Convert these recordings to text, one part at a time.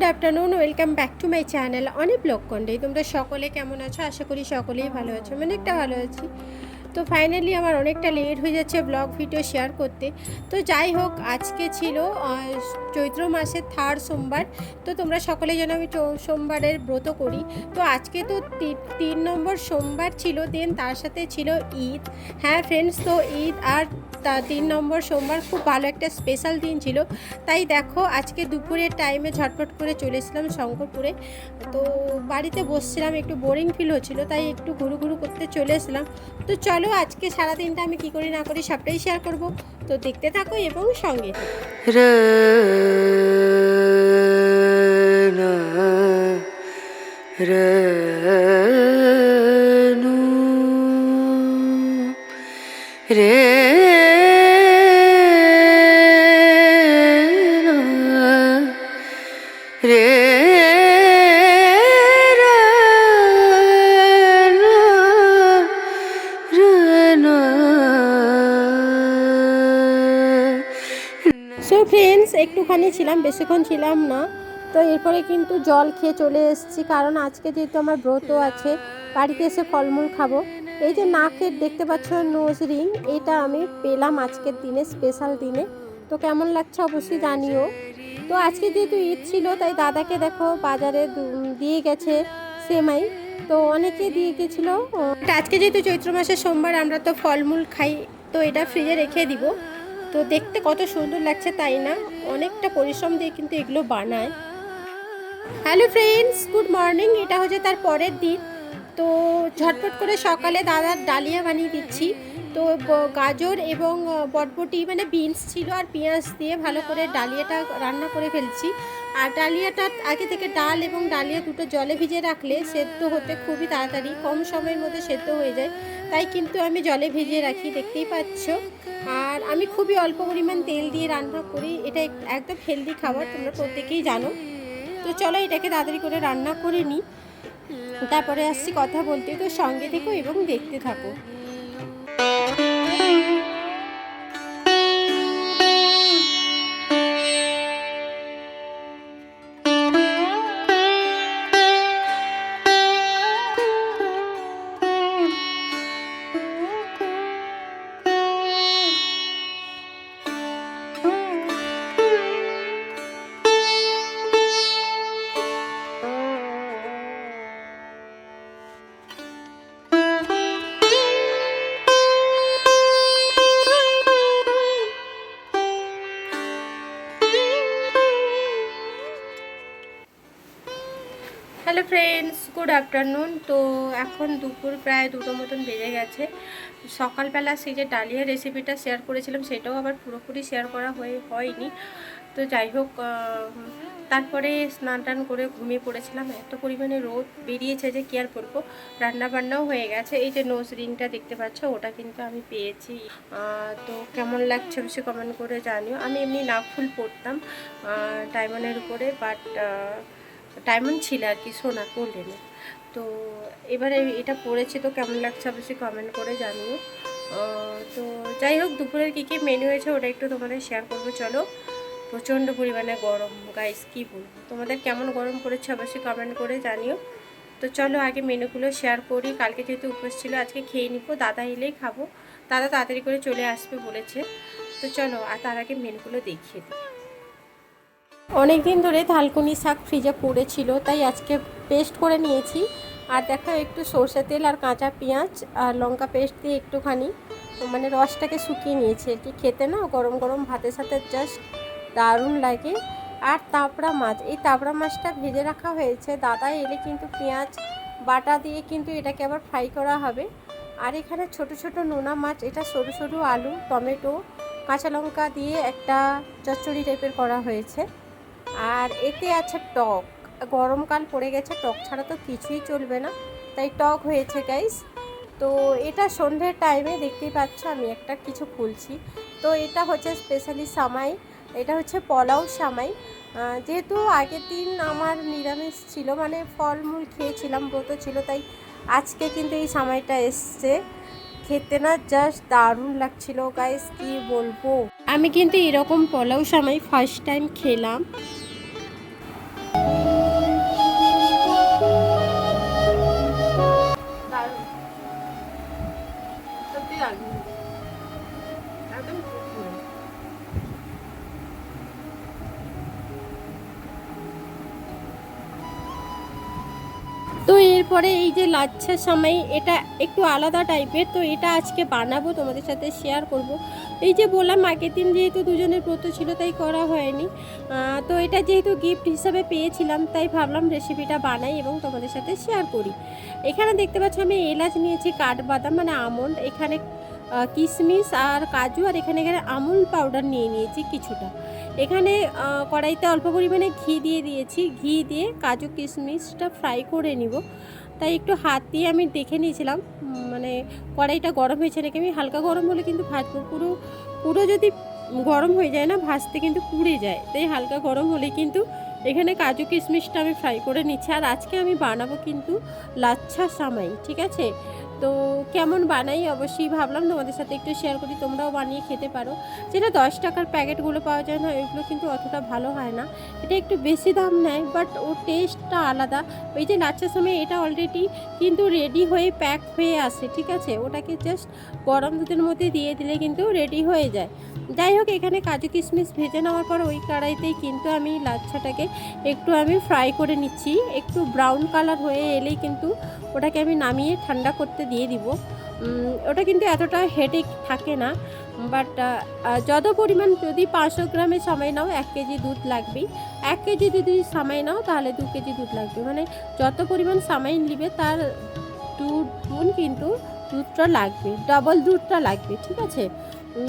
Good afternoon welcome back to my channel অনেক কন্ডে তোমরা সকলে কেমন আছো? আশা করি সকলেই ভালো আছো। আমি অনেকটা ভালো আছি। তো ফাইনালি আমার অনেকটা লেট হয়ে যাচ্ছে ব্লগ ভিডিও শেয়ার করতে। তো যাই হোক, আজকে ছিল চৈত্র মাসের থার্ড সোমবার। তো তোমরা সকলে যেন আমি সোমবারের ব্রত করি। তো আজকে তি- তিন নম্বর সোমবার ছিল দেন তার সাথে ছিল ঈদ। হ্যাঁ ফ্রেন্ডস তো ঈদ আর তা তিন নম্বর সোমবার খুব ভালো একটা স্পেশাল দিন ছিল। তাই দেখো আজকে দুপুরের টাইমে ঝটপট করে চলে এসেছিলাম শঙ্করপুরে। তো বাড়িতে বসছিলাম একটু বোরিং ফিল হচ্ছিল তাই একটু ঘুরু ঘুরু করতে চলে এসলাম তো চলো আজকে সারাদিনটা আমি কী করি না করি সবটাই শেয়ার করব। তো দেখতে থাকো এবং সঙ্গে থেকো। Rana, সো ফ্রেন্ডস একটুখানি ছিলাম, বেশিক্ষণ ছিলাম না। তো এরপরে কিন্তু জল খেয়ে চলে এসেছি, কারণ আজকে যেহেতু আমার ব্রত আছে, বাড়িতে এসে ফলমূল খাব। এই যে নাকের দেখতে পাচ্ছ নোজ রিং এটা আমি পেলাম আজকের দিনে স্পেশাল দিনে। তো কেমন লাগছে অবশ্যই জানিও। তো আজকে যেহেতু ঈদ ছিল, তাই দাদাকে দেখো বাজারে দিয়ে গেছে সেমাই। তো অনেকে দিয়ে গেছিল। আজকে যেহেতু চৈত্র মাসের সোমবার, আমরা তো ফলমূল খাই, তো এটা ফ্রিজে রেখে দিব। তো দেখতে কত সুন্দর লাগছে তাই না? অনেকটা পরিশ্রম দিয়ে কিন্তু এগুলো বানায়। হ্যালো ফ্রেন্ডস গুড মর্নিং এটা হচ্ছে তার পরের দিন। তো ঝটপট করে সকালে দাদার ডালিয়া বানিয়ে দিচ্ছি। তো গাজর এবং বটবটি মানে বিনস ছিল আর পেঁয়াজ দিয়ে ভালো করে ডালিয়াটা রান্না করে ফেলছি। আর ডালিয়াটা আগে থেকে ডাল এবং ডালিয়া দুটো জলে ভিজে রাখলে সেদ্ধ হতে খুবই তাড়াতাড়ি, কম সময়ের মধ্যে সেদ্ধ হয়ে যায়। তাই কিন্তু আমি জলে ভিজিয়ে রাখি, দেখতেই পাচ্ছ। আর আমি খুবই অল্প পরিমাণ তেল দিয়ে রান্না করি। এটা এক- একদম হেলদি খাবার, তোমরা প্রত্যেকেই জানো। তো চলো এটাকে তাড়াতাড়ি করে রান্না করে নিই তারপরে আসছি কথা বলতে, তো সঙ্গে থেকো এবং দেখতে থাকো। Good afternoon. তো এখন দুপুর প্রায় দুটো মতন বেজে গেছে। সকালবেলা সেই যে ডালিয়া রেসিপিটা শেয়ার করেছিলাম, সেটাও আবার পুরোপুরি শেয়ার করা হয়ে, হয়নি। তো যাই হোক তারপরে স্নান টান করে ঘুমিয়ে পড়েছিলাম। এত পরিমাণে রোদ বেরিয়েছে যে কি আর করব রান্না বান্নাও হয়ে গেছে। এই যে নোজ রিংটা দেখতে পাচ্ছ, ওটা কিন্তু আমি পেয়েছি। তো কেমন লাগছে অবশ্যই কমেন্ট করে জানিও। আমি এমনি নাক ফুল পরতাম ডায়মন্ডের উপরে বাট ডায়মন্ড ছিল আর কি, সোনা গোল্ডেনে তো এবারে এটা পড়েছে তো কেমন লাগছে অবশ্যই কমেন্ট করে জানিও। তো যাই হোক, দুপুরের কী কী মেনু হয়েছে ওটা একটু তোমাদের শেয়ার করব, চলো। প্রচণ্ড পরিমাণে গরম গাইস কী বলব? তোমাদের কেমন গরম পড়েছে অবশ্যই কমেন্ট করে জানিও। তো চলো, আগে মেনুগুলো শেয়ার করি। কালকে যেহেতু উপোস ছিল, আজকে খেয়ে নিব, দাদা এলেই খাব। দাদা তাড়াতাড়ি করে চলে আসবে বলেছে। তো চলো, আর তার আগে মেনুগুলো দেখিয়ে দিই। অনেক দিন ধরে থালকুনি শাক ফ্রিজে পড়েছিল, তাই আজকে পেস্ট করে নিয়েছি। আর দেখো একটু সর্ষে তেল আর কাঁচা পেঁয়াজ আর লঙ্কা পেস্ট দিয়ে একটুখানি মানে রসটাকে শুকিয়ে নিয়েছি। কি খেতে না গরম গরম ভাতের সাথে জাস্ট দারুণ লাগে। আর তাপড়া মাছ, এই তাপড়া মাছটা ভেজে রাখা হয়েছে। দাদা এলে কিন্তু পেঁয়াজ বাটা দিয়ে কিন্তু এটাকে আবার ফ্রাই করা হবে। আর এখানে ছোট ছোট নোনা মাছ, এটা সরু সরু আলু, টমেটো, কাঁচা লঙ্কা দিয়ে একটা চচ্চড়ি টাইপের করা হয়েছে। আর এতে আছে টক। গরমকাল পড়ে গেছে, টক ছাড়া তো কিছুই চলবে না। তাই টক হয়েছে গাইস তো এটা সন্ধ্যের টাইমে দেখতেই পাচ্ছ, আমি একটা কিছু খুলছি। তো এটা হচ্ছে স্পেশালি সামাই। এটা হচ্ছে পোলাও সামাই। যেহেতু আগের দিন আমার নিরামিষ ছিল মানে ফলমূল খেয়েছিলাম, ব্রত ছিল, তাই আজকে কিন্তু এই সামাইটা এসছে। খেতে না জাস্ট দারুণ লাগছিল গাইস কি বলব? আমি কিন্তু এরকম পোলাও সামাই ফার্স্ট টাইম খেলাম। তো এরপরে এই যে লাচ্ছা সামাই, এটা একটু আলাদা টাইপের, তো এটা আজকে বানাবো, তোমাদের সাথে শেয়ার করব। এই যে বললাম, আগের দিন যেহেতু দুজনের ব্রত ছিল, তাই করা হয়নি। তো এটা যেহেতু গিফট হিসাবে পেয়েছিলাম, তাই ভাবলাম রেসিপিটা বানাই এবং তোমাদের সাথে শেয়ার করি। এখানে দেখতে পাচ্ছ, আমি এলাচ নিয়েছি, কাঠবাদাম মানে আমন্ড। এখানে কিশমিশ আর কাজু আর এখানে এখানে আমুল পাউডার নিয়ে নিয়েছি কিছুটা। এখানে কড়াইতে অল্প পরিমাণে ঘি দিয়ে দিয়েছি। ঘি দিয়ে কাজু কিশমিশটা ফ্রাই করে নিব। তাই একটু হাত দিয়ে আমি দেখে নিয়েছিলাম। মানে কড়াইটা গরম হয়েছে নাকি আমি হালকা গরম হলে কিন্তু ভাজবো পুরো পুরো যদি গরম হয়ে যায় না, ভাজতে কিন্তু পুড়ে যায়। তাই হালকা গরম হলে কিন্তু এখানে কাজু কিশমিশটা আমি ফ্রাই করে নিচ্ছি। আর আজকে আমি বানাবো কিন্তু লাচ্ছা সামাই, ঠিক আছে? তো কেমন বানাই? অবশ্যই ভাবলাম তোমাদের সাথে একটু শেয়ার করি, তোমরাও বানিয়ে খেতে পারো। যেটা দশ টাকার প্যাকেটগুলো পাওয়া যায় না ওইগুলো কিন্তু অতটা ভালো হয় না। এটা একটু বেশি দাম নেয় বাট ওর টেস্টটা আলাদা। ওই যে লাচ্চার সময় এটা অলরেডি কিন্তু রেডি হয়ে প্যাক হয়ে আসে, ঠিক আছে? ওটাকে জাস্ট গরম দুধের মধ্যে দিয়ে দিলে কিন্তু রেডি হয়ে যায়। যাই হোক, এখানে কাজু কিশমিশ ভেজে নেওয়ার পর ওই কড়াইতেই কিন্তু আমি লাচ্ছাটাকে একটু আমি ফ্রাই করে নিচ্ছি। একটু ব্রাউন কালার হয়ে এলেই কিন্তু ওটাকে আমি নামিয়ে ঠান্ডা করতে দিয়ে দিব। ওটা কিন্তু এতটা হেডেক থাকে না বাট যত পরিমাণ যদি পাঁচশো গ্রামে সময় নাও, এক কেজি দুধ লাগবেই। এক কেজি যদি সময় নাও, তাহলে দু কেজি দুধ লাগবে। মানে যত পরিমাণ সময় নিবে, তার দু গুণ কিন্তু দুধটা লাগবে ডাবল দুধটা লাগবে, ঠিক আছে?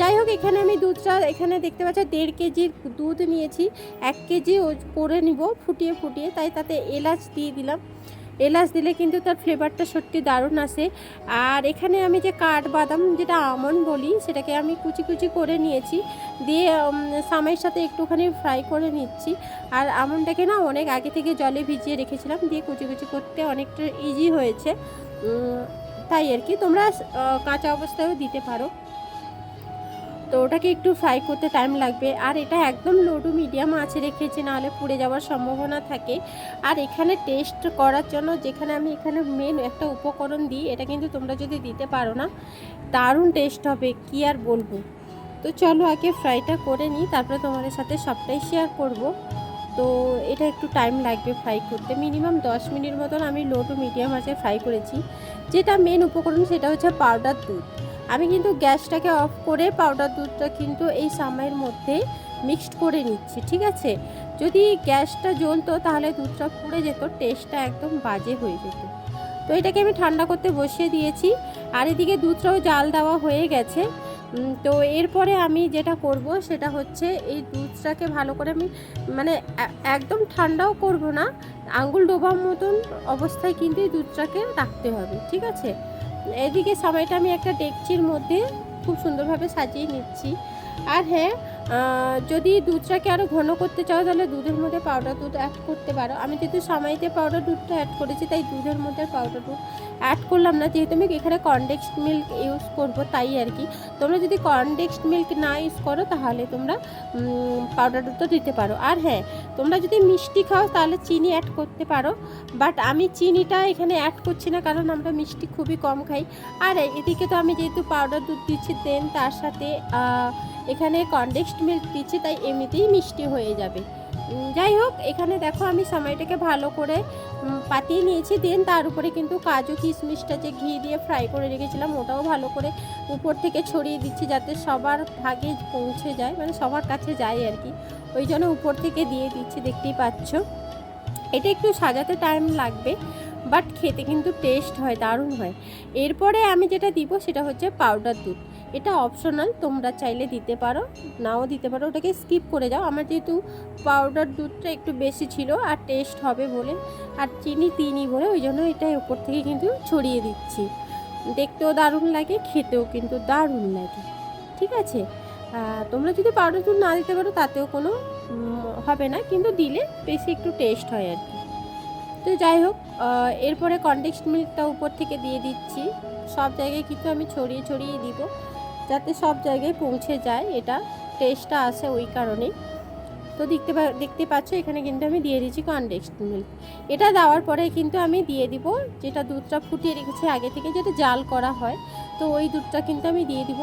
যাই হোক, এখানে আমি দুধটা এখানে দেখতে পাচ্ছি, দেড় কেজির দুধ নিয়েছি। এক কেজি করে নিব, ফুটিয়ে ফুটিয়ে, তাই তাতে এলাচ দিয়ে দিলাম। এলাচ দিলে কিন্তু তার ফ্লেভারটা সত্যি দারুণ আসে। আর এখানে আমি যে কাঠবাদাম, যেটা আমন বলি, সেটাকে আমি কুচি কুচি করে নিয়েছি। দিয়ে সামের সাথে একটুখানি ফ্রাই করে নিচ্ছি। আর আমনটাকে না অনেক আগে থেকে জলে ভিজিয়ে রেখেছিলাম। দিয়ে কুচি কুচি করতে অনেকটা ইজি হয়েছে। তাই আর কি। তোমরা কাঁচা অবস্থায়ও দিতে পারো। তো ওটাকে একটু ফ্রাই করতে টাইম লাগবে। আর এটা একদম লো টু মিডিয়াম আছে রেখেছি, নাহলে পুড়ে যাওয়ার সম্ভাবনা থাকে। আর এখানে টেস্ট করার জন্য যেখানে আমি এখানে মেন একটা উপকরণ দিই, এটা কিন্তু তোমরা যদি দিতে পারো না, দারুণ টেস্ট হবে, কি আর বলব? তো চলো আগে ফ্রাইটা করে নিই, তারপরে তোমাদের সাথে সবটাই শেয়ার করব। তো এটা একটু টাইম লাগবে ফ্রাই করতে। মিনিমাম দশ মিনিট মতন আমি লো টু মিডিয়াম আছে ফ্রাই করেছি। যেটা মেন উপকরণ, সেটা হচ্ছে পাউডার দুধ। আমি কিন্তু গ্যাসটাকে অফ করে পাউডার দুধটা কিন্তু এই সামাইয়ের মধ্যে মিক্সড করে নিচ্ছি, ঠিক আছে? যদি গ্যাসটা জ্বলতো তাহলে দুধটা পুড়ে যেত টেস্টটা একদম বাজে হয়ে যেত। তো এটাকে আমি ঠান্ডা করতে বসিয়ে দিয়েছি। আর এদিকে দুধটাও জাল দেওয়া হয়ে গেছে। তো এরপরে আমি যেটা করব সেটা হচ্ছে এই দুধটাকে ভালো করে আমি মানে একদম ঠান্ডাও করব না আঙ্গুল ডোবার মতন অবস্থায় কিন্তু এই দুধটাকে রাখতে হবে, ঠিক আছে? এদিকে সময়টা আমি একটা ডেকচির মধ্যে খুব সুন্দরভাবে সাজিয়ে নিচ্ছি। আর হ্যাঁ যদি দুধটাকে আরও ঘন করতে চাও, তাহলে দুধের মধ্যে পাউডার দুধ অ্যাড করতে পারো। আমি যেহেতু সময়তে পাউডার দুধটা অ্যাড করেছি, তাই দুধের মধ্যে পাউডার দুধ অ্যাড করলাম না। যেহেতু আমি এখানে কনডেক্স মিল্ক ইউজ করব, তাই আর কি। তোমরা যদি কনডেক্স মিল্ক না ইউজ করো, তাহলে তোমরা পাউডার দুধটা দিতে পারো। আর হ্যাঁ তোমরা যদি মিষ্টি খাও, তাহলে চিনি অ্যাড করতে পারো। বাট আমি চিনিটা এখানে অ্যাড করছি না, কারণ আমরা মিষ্টি খুবই কম খাই। আর এদিকে তো আমি যেহেতু পাউডার দুধ দিচ্ছি দেন তার সাথে এখানে কনডেক্সড মিল্ক দিচ্ছি, তাই এমনিতেই মিষ্টি হয়ে যাবে। যাই হোক, এখানে দেখো আমি সময়টাকে ভালো করে পাতিয়ে নিয়েছি। দেন তার উপরে কিন্তু কাজু কিশমিশটা যে ঘি দিয়ে ফ্রাই করে রেখেছিলাম, ওটাও ভালো করে উপর থেকে ছড়িয়ে দিচ্ছি যাতে সবার ভাগে পৌঁছে যায় মানে সবার কাছে যায় আর কি। ওই জন্য উপর থেকে দিয়ে দিচ্ছি, দেখতেই পাচ্ছ। এটা একটু সাজাতে টাইম লাগবে বাট খেতে কিন্তু টেস্ট হয়, দারুণ হয়। এরপরে আমি যেটা দিব, সেটা হচ্ছে পাউডার দুধ। এটা অপশনাল তোমরা চাইলে দিতে পারো, নাও দিতে পারো, ওটাকে স্কিপ করে যাও। আমার যেহেতু পাউডার দুধটা একটু বেশি ছিল, আর টেস্ট হবে বলে, আর চিনি তিনই বলে, ওই জন্য এটা উপর থেকে কিন্তু ছড়িয়ে দিচ্ছি। দেখতেও দারুণ লাগে, খেতেও কিন্তু দারুণ লাগে, ঠিক আছে? তোমরা যদি পাউডার দুধ না দিতে পারো, তাতেও কোনো হবে না, কিন্তু দিলে বেশি একটু টেস্ট হয় আর কি। তো যাই হোক এরপরে কনডেক্সড মিল্কটা উপর থেকে দিয়ে দিচ্ছি। সব জায়গায় কিন্তু আমি ছড়িয়ে ছড়িয়ে দিব। যাতে সব জায়গায় পৌঁছে যায়, এটা টেস্টটা আসে ওই কারণেই। তো দেখতে দেখতে পাচ্ছ, এখানে কিন্তু আমি দিয়ে দিচ্ছি কনডেক্সড মিল্ক এটা দেওয়ার পরে কিন্তু আমি দিয়ে দিব যেটা দুধটা ফুটিয়ে রেখেছি আগে থেকে, যেটা জাল করা হয়, তো ওই দুধটা কিন্তু আমি দিয়ে দিব।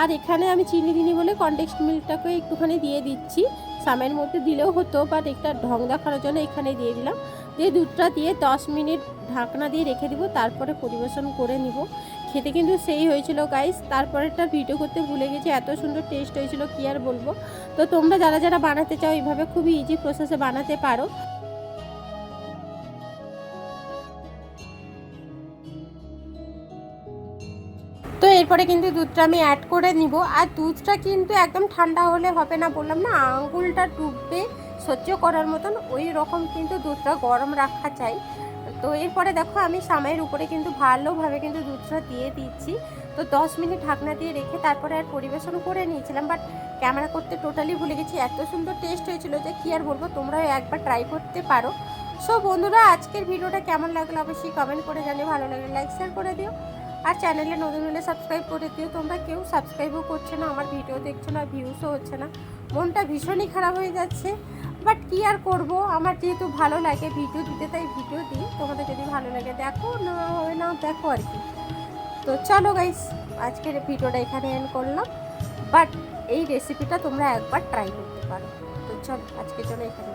আর এখানে আমি চিনি দিনি বলে কনটেক্সট মিল্কটাকে একটুখানি দিয়ে দিচ্ছি। সামের মধ্যে দিলেও হতো বাট একটা ঢং দেখানোর জন্য এখানে দিয়ে দিলাম। দিয়ে দুধটা দিয়ে দশ মিনিট ঢাকনা দিয়ে রেখে দিব, তারপরে পরিবেশন করে নিব। খেতে কিন্তু সেই হয়েছিল গাইস তারপরেটা ভিডিও করতে ভুলে গেছি, এত সুন্দর টেস্ট হয়েছিল, কি আর বলব? তো তোমরা যারা যারা বানাতে চাও, এইভাবে খুবই ইজি প্রসেসে বানাতে পারো। তো এরপরে কিন্তু দুধটা আমি অ্যাড করে নিব। আর দুধটা কিন্তু একদম ঠান্ডা হলে হবে না বললাম না, আঙুলটা ডুববে সহ্য করার মতন ওই রকম কিন্তু দুধটা গরম রাখা চাই। তো এরপরে দেখো আমি সামাইয়ের উপরে কিন্তু ভালোভাবে কিন্তু দুধটা দিয়ে দিচ্ছি। তো দশ মিনিট ঢাকনা দিয়ে রেখে তারপরে আর পরিবেশন করে নিয়েছিলাম বাট ক্যামেরা করতে টোটালি ভুলে গেছি। এত সুন্দর টেস্ট হয়েছিল যে কী আর বলব, তোমরাও একবার ট্রাই করতে পারো। সো বন্ধুরা, আজকের ভিডিওটা কেমন লাগল অবশ্যই কমেন্ট করে জানিয়ে ভালো লাগলে লাইক শেয়ার করে দিও। আর চ্যানেলে নতুন হলে সাবস্ক্রাইব করে দিও। তোমরা কেউ সাবস্ক্রাইবও করছে না, আমার ভিডিও দেখছ না ভিউসও হচ্ছে না। মনটা ভীষণই খারাপ হয়ে যাচ্ছে। বাট কী আর করব? আমার যেহেতু ভালো লাগে ভিডিও দিতে, তাই ভিডিও দিই। তোমাদের যদি ভালো লাগে, দেখো, না হয় না, দেখো আর কি। তো চলো গাইস আজকের ভিডিওটা এখানে এন্ড করলাম। বাট এই রেসিপিটা তোমরা একবার ট্রাই করতে পারো। তো চলো, আজকের জন্য এখানে